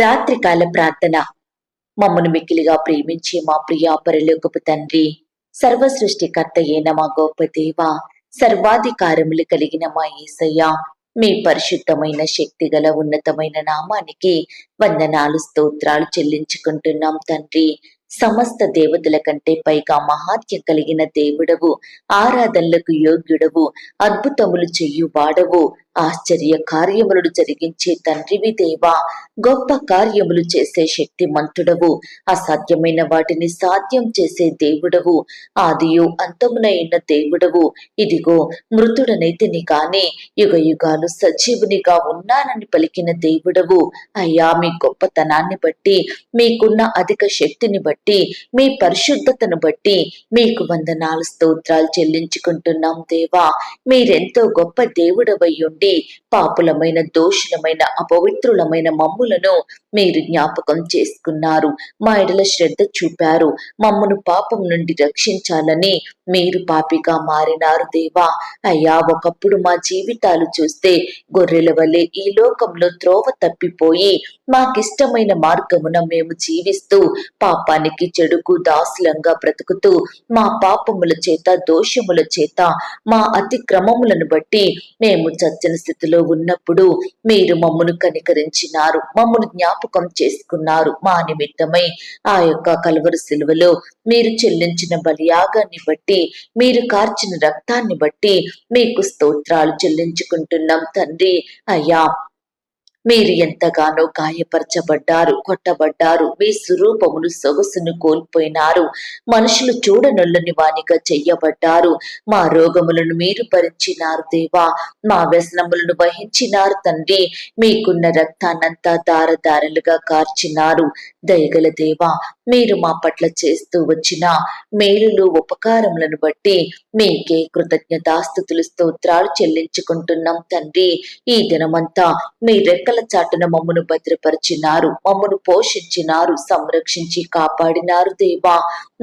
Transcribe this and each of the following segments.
రాత్రికాల ప్రార్థన. మమ్మను మిక్కిలిగా ప్రేమించి మా ప్రియా పరలోకపు తండ్రి సర్వ సృష్టికర్త అయిన మా గొప్ప దేవ సర్వాధికారములు కలిగిన మా ఏసయ్య మీ పరిశుద్ధమైన శక్తి గల ఉన్నతమైన నామానికి వందనాలు స్తోత్రాలు చెల్లించుకుంటున్నాం తండ్రి. సమస్త దేవతల కంటే పైగా మహాత్యం కలిగిన దేవుడవు ఆరాధనలకు యోగ్యుడవు అద్భుతములు చెయ్యువాడవు ఆశ్చర్య కార్యములను జరిగించే తండ్రివి దేవా గొప్ప కార్యములు చేసే శక్తిమంతుడవు. అసాధ్యమైన వాటిని సాధ్యం చేసే దేవుడవు. ఆదియు అంతమునైన దేవుడవు. ఇదిగో మృతుడనైతిని కాని యుగ యుగాలు సజీవునిగా ఉన్నానని పలికిన దేవుడవు. అయ్యా మీ గొప్పతనాన్ని బట్టి మీకున్న అధిక శక్తిని బట్టి మీ పరిశుద్ధతను బట్టి మీకు వందనాలు స్తోత్రాలు చెల్లించుకుంటున్నాం దేవా. మీరెంతో గొప్ప దేవుడవై ఉండి పాపులమైన దోషులమైన అపవిత్రులమైన మమ్ములను మీరు జ్ఞాపకం చేసుకున్నారు. మా ఎడల శ్రద్ధ చూపారు. మమ్మను పాపం నుండి రక్షించాలని మీరు పాపిగా మారినారు దేవా. అయ్యా ఒకప్పుడు మా జీవితాలు చూస్తే గొర్రెల వలె ఈ లోకంలో త్రోవ తప్పిపోయి మాకిష్టమైన మార్గమున మేము జీవిస్తూ పాపానికి చెడుకు దాసులంగా బ్రతుకుతూ మా పాపముల చేత దోషముల చేత మా అతిక్రమములను బట్టి మేము చచ్చిన స్థితిలో ఉన్నప్పుడు మీరు మమ్మను కనికరించినారు. మమ్మను జ్ఞాపకం చేసుకున్నారు. మా నిమిత్తమై ఆ యొక్క కలువరు సిలువలో మీరు చెల్లించిన బలియాగాన్ని బట్టి మీరు కార్చిన రక్తాన్ని బట్టి మీకు స్తోత్రాలు చెల్లించుకుంటున్నాం తండ్రి. అయ్యా మీరు ఎంతగానో గాయపరచబడ్డారు కొట్టబడ్డారు మీ స్వరూపమును సొగసును కోల్పోయినారు మనుషులు చూడనొల్లని వానిగా చెయ్యబడ్డారు. మా రోగములను మీరు భరించినారు దేవా మా వ్యసనములను వహించినారు తండ్రి. మీకున్న రక్తాన్నంతా దారదారలుగా కార్చినారు. దయగల దేవా మీరు మా పట్ల చేస్తూ వచ్చిన మేలులు ఉపకారములను బట్టి మీకే కృతజ్ఞతాస్థుతులు స్తోత్రాలు చెల్లించుకుంటున్నాం తండ్రి. ఈ దినమంతా మీ రెక్కల చాటున మమ్మను భద్రపరిచినారు మమ్మను పోషించినారు సంరక్షించి కాపాడినారు దేవా.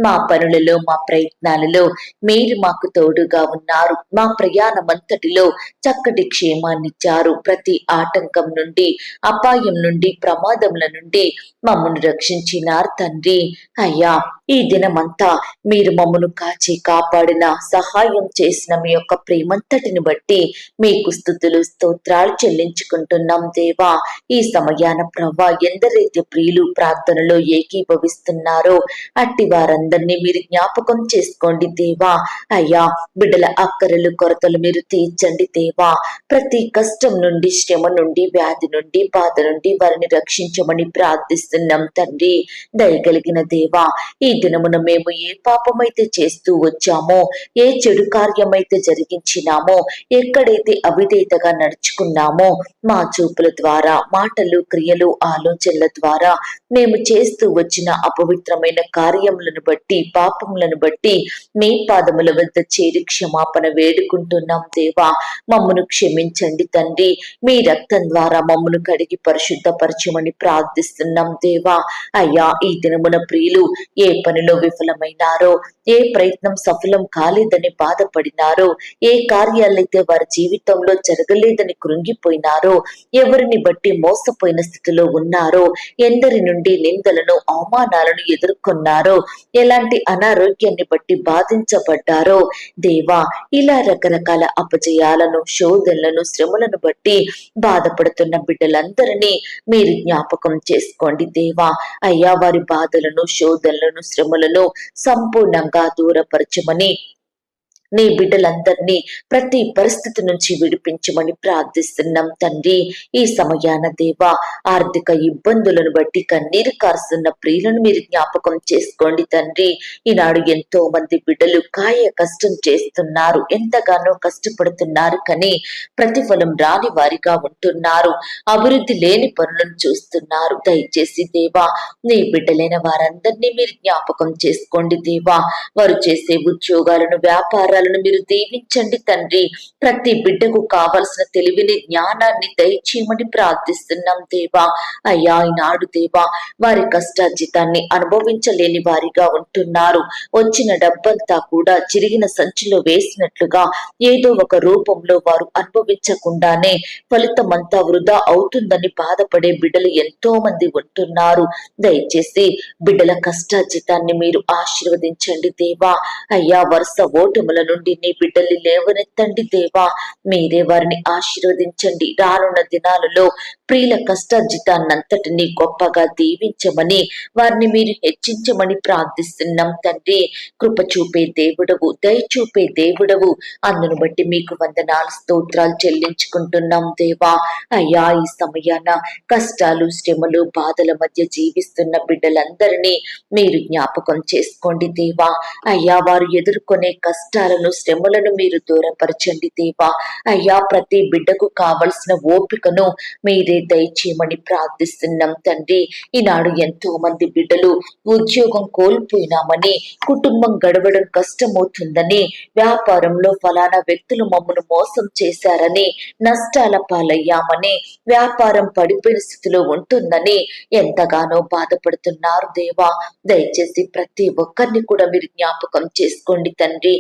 మా పనులలో మా ప్రయత్నాలలో మీరు మాకు తోడుగా ఉన్నారు. మా ప్రయాణమంతటిలో చక్కటి క్షేమాన్నిచ్చారు. ప్రతి ఆటంకం నుండి అపాయం నుండి ప్రమాదముల నుండి మమ్మను రక్షించినారు తండ్రి. అయ్యా ఈ దినమంతా మీరు మమ్మను కాచి కాపాడిన సహాయం చేసిన మీ యొక్క ప్రేమంతటిని బట్టి మీకు స్థుతులు స్తోత్రాలు చెల్లించుకుంటున్నాం దేవా. ఈ సమయాన ప్రభా ఎందరైతే ప్రియులు ప్రార్థనలో ఏకీభవిస్తున్నారో అట్టి వారందరినీ మీరు జ్ఞాపకం చేసుకోండి దేవా. అయ్యా బిడ్డల అక్కరలు కొరతలు మీరు తీర్చండి దేవా. ప్రతి కష్టం నుండి శ్రమ నుండి వ్యాధి నుండి బాధ నుండి వారిని రక్షించమని ప్రార్థిస్తున్నాం తండ్రి దయగలిగిన దేవా ఈ దినమున మేము ఏ పాపమైతే చేస్తూ వచ్చామో ఏ చెడు కార్యమైతే జరిగించినామో ఎక్కడైతే అవిధేతగా నడుచుకున్నామో మా చూపుల ద్వారా మాటలు క్రియలు ఆలోచనల ద్వారా మేము చేస్తూ వచ్చిన అపవిత్రమైన కార్యములను బట్టి పాపములను బట్టి మీ పాదముల వద్ద చేరి క్షమాపణ వేడుకుంటున్నాం దేవా. మమ్మను క్షమించండి తండ్రి. మీ రక్తం ద్వారా మమ్మను కడిగి పరిశుద్ధపరచమని ప్రార్థిస్తున్నాం దేవా. అయ్యా ఈ దినమున ప్రియులు ఏ పనిలో విఫలమైనారో ఏ ప్రయత్నం సఫలం కాలేదని బాధపడినారో ఏ కార్యాలైతే వారి జీవితంలో జరగలేదని కృంగిపోయినారో ఎవరిని బట్టి మోసపోయిన స్థితిలో ఉన్నారో ఎందరి నుండి నిందలను అవమానాలను ఎదుర్కొన్నారో ఎలాంటి అనారోగ్యాన్ని బట్టి బాధించబడ్డారో దేవా ఇలా రకరకాల అపజయాలను శోధనలను శ్రమలను బట్టి బాధపడుతున్న బిడ్డలందరినీ మీరు జ్ఞాపకం చేసుకోండి దేవా. అయ్యా వారి బాధలను శోధనలను శ్రమలను సంపూర్ణంగా దూరపరచమని నీ బిడ్డలందరినీ ప్రతి పరిస్థితి నుంచి విడిపించమని ప్రార్థిస్తున్నాం తండ్రి. ఈ సమయాన దేవా ఆర్థిక ఇబ్బందులను బట్టి కన్నీరు కారుస్తున్న ప్రియులను మీరు జ్ఞాపకం చేసుకోండి తండ్రి. ఈనాడు ఎంతో మంది బిడ్డలు కాయ కష్టం చేస్తున్నారు ఎంతగానో కష్టపడుతున్నారు కానీ ప్రతిఫలం రాని వారిగా ఉంటున్నారు. అభివృద్ధి లేని పనులను చూస్తున్నారు. దయచేసి దేవా నీ బిడ్డలైన వారందరినీ మీరు జ్ఞాపకం చేసుకోండి దేవా. వారు చేసే ఉద్యోగాలను వ్యాపారం వ్యాపారాలను మీరు దీవించండి తండ్రి. ప్రతి బిడ్డకు కావలసిన తెలివిని జ్ఞానాన్ని దయచేయమని ప్రార్థిస్తున్నాం దేవా. అయ్యా ఈనాడు దేవా వారి కష్టార్జితాన్ని అనుభవించలేని వారిగా ఉంటున్నారు. వచ్చిన డబ్బంతా కూడా చిరిగిన సంచిలో వేసినట్లుగా ఏదో ఒక రూపంలో వారు అనుభవించకుండానే ఫలితమంతా వృధా అవుతుందని బాధపడే బిడ్డలు ఎంతో మంది ఉంటున్నారు. దయచేసి బిడ్డల కష్టార్జితాన్ని మీరు ఆశీర్వదించండి దేవా. అయ్యా వరుస ఓటముల నుండి నీ బిడ్డల్ని లేవనెత్తండి దేవా. మీరే వారిని ఆశీర్వదించండి. రానున్న దినాలలో ప్రియుల కష్టార్జితాన్నంతటినీ గొప్పగా దీవించమని వారిని మీరు హెచ్చించమని ప్రార్థిస్తున్నాం తండ్రి. కృప చూపే దేవుడవు దయ చూపే దేవుడవు. అందును బట్టి మీకు వందనాలు స్తోత్రాలు చెల్లించుకుంటున్నాం దేవా. అయ్యా ఈ సమయాన కష్టాలు శ్రమలు బాధల మధ్య జీవిస్తున్న బిడ్డలందరినీ మీరు జ్ఞాపకం చేసుకోండి దేవా. అయ్యా వారు ఎదుర్కొనే బాధలను శ్రమలను మీరు దూరపరచండి దేవా. అయ్యా ప్రతి బిడ్డకు కావలసిన ఓపికను మీరే దయచేయమని ప్రార్థిస్తున్నాం తండ్రి. ఈనాడు ఎంతో మంది బిడ్డలు ఉద్యోగం కోల్పోయినామని కుటుంబం గడవడం కష్టమవుతుందని వ్యాపారంలో ఫలానా వ్యక్తులు మమ్మను మోసం చేశారని నష్టాల పాలయ్యామని వ్యాపారం పడిపోయిన స్థితిలో ఉంటుందని ఎంతగానో బాధపడుతున్నారు దేవా. దయచేసి ప్రతి ఒక్కరిని కూడా మీరు జ్ఞాపకం చేసుకోండి తండ్రి.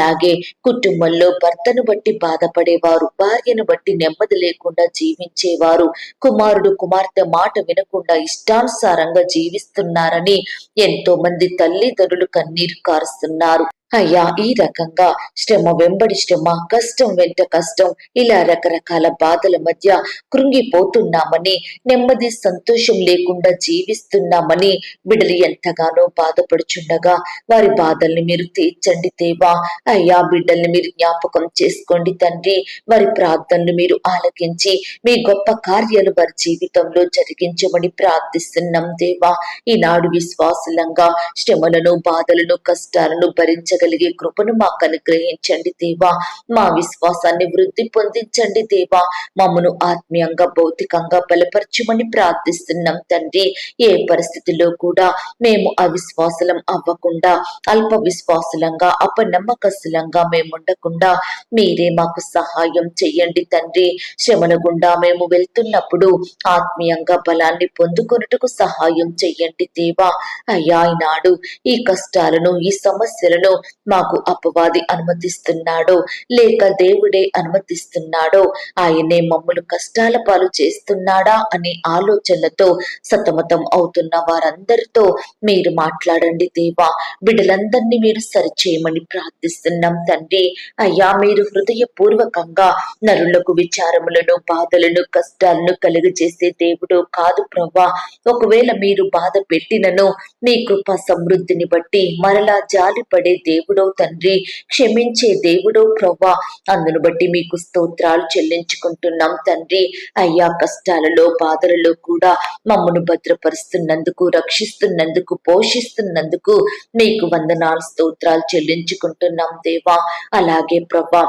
అలాగే కుటుంబంలో భర్తను బట్టి బాధపడేవారు భార్యను బట్టి నెమ్మది లేకుండా జీవించేవారు. కుమారుడు కుమార్తె మాట వినకుండా ఇష్టానుసారంగా జీవిస్తున్నారని ఎంతో మంది తల్లిదండ్రులు కన్నీరు కారుస్తున్నారు. అయ్యా ఈ రకంగా శ్రమ వెంబడి శ్రమ కష్టం వెంట కష్టం ఇలా రకరకాల బాధల మధ్య కృంగిపోతున్నామని నెమ్మది సంతోషం లేకుండా జీవిస్తున్నామని బిడ్డలు ఎంతగానో బాధపడుచుండగా వారి బాధల్ని మీరు తీర్చండి దేవా. అయ్యా బిడ్డల్ని మీరు జ్ఞాపకం చేసుకోండి తండ్రి. వారి ప్రార్థనలు మీరు ఆలకించి మీ గొప్ప కార్యాలు వారి జీవితంలో జరిగించమని ప్రార్థిస్తున్నాం దేవా. ఈనాడు విశ్వాసులంగా శ్రమలను బాధలను కష్టాలను భరించ భరించగలిగే కృపను మాకు అనుగ్రహించండి దేవా. మా విశ్వాసాన్ని వృద్ధి పొందించండి దేవా. మమ్మను ఆత్మీయంగా భౌతికంగా బలపరచమని ప్రార్థిస్తున్నాం తండ్రి. ఏ పరిస్థితిలో కూడా మేము అవిశ్వాసలం అవ్వకుండా అల్ప విశ్వాసలంగా అపనమ్మకస్తులంగా మేము ఉండకుండా మీరే మాకు సహాయం చెయ్యండి తండ్రి. శ్రమల గుండా మేము వెళ్తున్నప్పుడు ఆత్మీయంగా బలాన్ని పొందుకొనుటకు సహాయం చెయ్యండి దేవా. అయ్యా ఈనాడు ఈ కష్టాలను ఈ సమస్యలను మాకు అపవాది అనుమతిస్తున్నాడో లేక దేవుడే అనుమతిస్తున్నాడో ఆయనే మమ్మల్ని కష్టాల పాలు చేస్తున్నాడా అనే ఆలోచనలతో సతమతం అవుతున్న వారందరితో మీరు మాట్లాడండి దేవా. బిడ్డలందరినీ మీరు సరిచేయమని ప్రార్థిస్తున్నాం తండ్రి. అయ్యా మీరు హృదయపూర్వకంగా నరులకు విచారములను బాధలను కష్టాలను కలుగజేసే దేవుడు కాదు ప్రవ్వా. ఒకవేళ మీరు బాధ పెట్టినను మీ కృప సమృద్ధిని బట్టి మరలా జాలిపడే దేవుడు తండ్రి క్షమించే దేవుడో ప్రభా అందును బట్టి మీకు స్తోత్రాలు చెల్లించుకుంటున్నాం తండ్రి. అయ్యా కష్టాలలో బాధలలో కూడా మమ్మను భద్రపరుస్తున్నందుకు రక్షిస్తున్నందుకు పోషిస్తున్నందుకు మీకు వందనాలు స్తోత్రాలు చెల్లించుకుంటున్నాం దేవా. అలాగే ప్రభా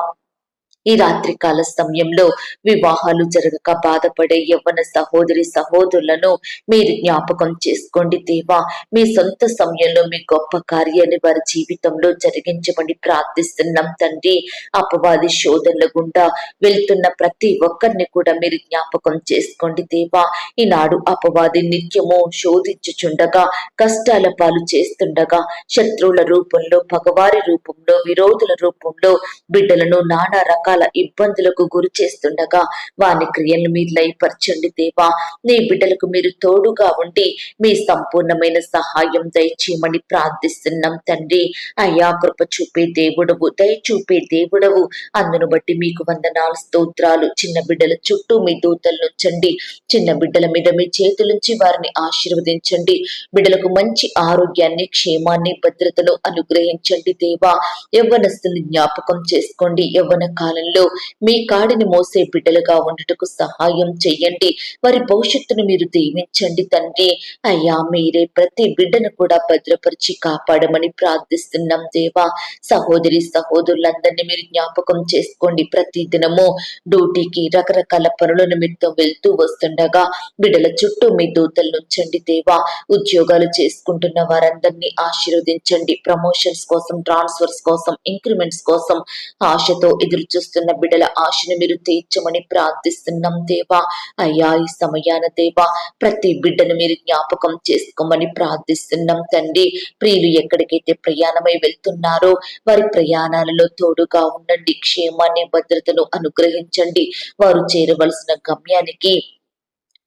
ఈ రాత్రి కాల సమయంలో వివాహాలు జరగక బాధపడే యవ్వన సహోదరి సహోదరులను మీరు జ్ఞాపకం చేసుకోండి దేవా. మీ సొంత సమయంలో మీ గొప్ప కార్యాన్ని వారి జీవితంలో జరిగించమని ప్రార్థిస్తున్నాం తండ్రి. అపవాది శోధనల గుండా వెళ్తున్న ప్రతి ఒక్కరిని కూడా మీరు జ్ఞాపకం చేసుకోండి దేవా. ఈనాడు అపవాది నిత్యము శోధించుచుండగా కష్టాల పాలు చేస్తుండగా శత్రువుల రూపంలో పగవారి రూపంలో విరోధుల రూపంలో బిడ్డలను నానా రకాల ఇబ్బందులకు గురి చేస్తుండగా వాని క్రియలను మీరు లయపరచండి దేవా. నీ బిడ్డలకు మీరు తోడుగా ఉండి మీ సంపూర్ణమైన సహాయం దయచేయమని ప్రార్థిస్తున్నాం తండ్రి. అయ్యా కృప చూపే దేవుడవు దయ చూపే దేవుడవు. అందును బట్టి మీకు వందనాలు స్తోత్రాలు. చిన్న బిడ్డల చుట్టూ మీ దూతలను ఉంచండి. చిన్న బిడ్డల మీద మీ చేతులుంచి వారిని ఆశీర్వదించండి. బిడ్డలకు మంచి ఆరోగ్యాన్ని క్షేమాన్ని భద్రతను అనుగ్రహించండి దేవా. యవ్వనస్తుని జ్ఞాపకం చేసుకోండి. యవ్వన కాలం సమయంలో మీ కాడిని మోసే బిడ్డలుగా ఉండటకు సహాయం చెయ్యండి. వారి భవిష్యత్తును మీరు దీవించండి తండ్రి. అయ్యా మీరే ప్రతి బిడ్డను కూడా భద్రపరిచి కాపాడమని ప్రార్థిస్తున్నాం దేవా. సహోదరి సహోదరులందరినీ మీరు జ్ఞాపకం చేసుకోండి. ప్రతి దినము డ్యూటీకి రకరకాల పనుల నిమిత్తం వెళ్తూ వస్తుండగా బిడ్డల చుట్టూ మీ దూతలు ఉంచండి దేవా. ఉద్యోగాలు చేసుకుంటున్న వారందరినీ ఆశీర్వదించండి. ప్రమోషన్స్ కోసం ట్రాన్స్ఫర్స్ కోసం ఇంక్రిమెంట్స్ కోసం ఆశతో ఎదురు చూస్తున్న బిడ్డల ఆశను మీరు తీర్చమని ప్రార్థిస్తున్నాం దేవా. అయ్యా ఈ సమయాన దేవా ప్రతి బిడ్డను మీరు జ్ఞాపకం చేసుకోమని ప్రార్థిస్తున్నాం తండ్రి. ప్రియులు ఎక్కడికైతే ప్రయాణమై వెళ్తున్నారో వారి ప్రయాణాలలో తోడుగా ఉండండి క్షేమాన్ని భద్రతను అనుగ్రహించండి. వారు చేరవలసిన గమ్యానికి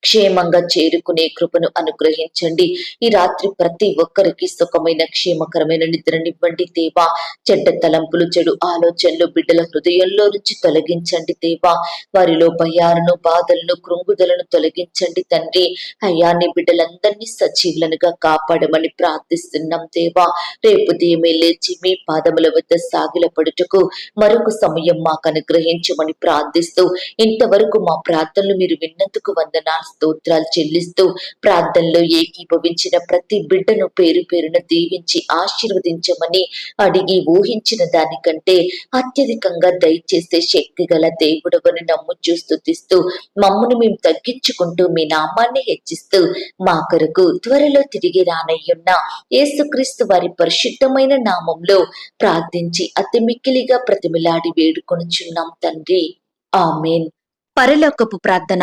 క్షేమంగా చేరుకునే కృపను అనుగ్రహించండి. ఈ రాత్రి ప్రతి ఒక్కరికి సుఖమైన క్షేమకరమైన నిద్రనివ్వండి దేవా. చెడ్డ తలంపులు చెడు ఆలోచనలు బిడ్డల హృదయంలో నుంచి తొలగించండి దేవా. వారిలో భయాలను బాధలను కృంగుదలను తొలగించండి తండ్రి. అయ్యా నీ బిడ్డలందరినీ సజీవులనుగా కాపాడమని ప్రార్థిస్తున్నాం దేవా. రేపు దేమే లేచి మీ పాదముల వద్ద సాగిల పడుటకు మరొక సమయం మాకు అనుగ్రహించమని ప్రార్థిస్తూ ఇంతవరకు మా ప్రార్థనలు మీరు విన్నందుకు వందనాలు. స్తోత్రాలు చెల్లిస్తూ ప్రార్థనలో ఏకీభవించిన ప్రతి బిడ్డను పేరు పేరున దీవించి ఆశీర్వదించమని అడిగి ఊహించిన దానికంటే అత్యధికంగా దయచేసే శక్తి గల దేవుడవని నమ్ము చూస్తుతిస్తూ మమ్మను మేము తగ్గించుకుంటూ మీ నామాన్ని హెచ్చిస్తూ మా కొరకు త్వరలో తిరిగి రానయ్యున్న యేసుక్రీస్తు వారి పరిశుద్ధమైన నామంలో ప్రార్థించి అతి మిక్కిలిగా ప్రతిమిలాడి వేడుకొనుచున్నాం తండ్రి. ఆమెన్. పరలోకపు ప్రార్థన.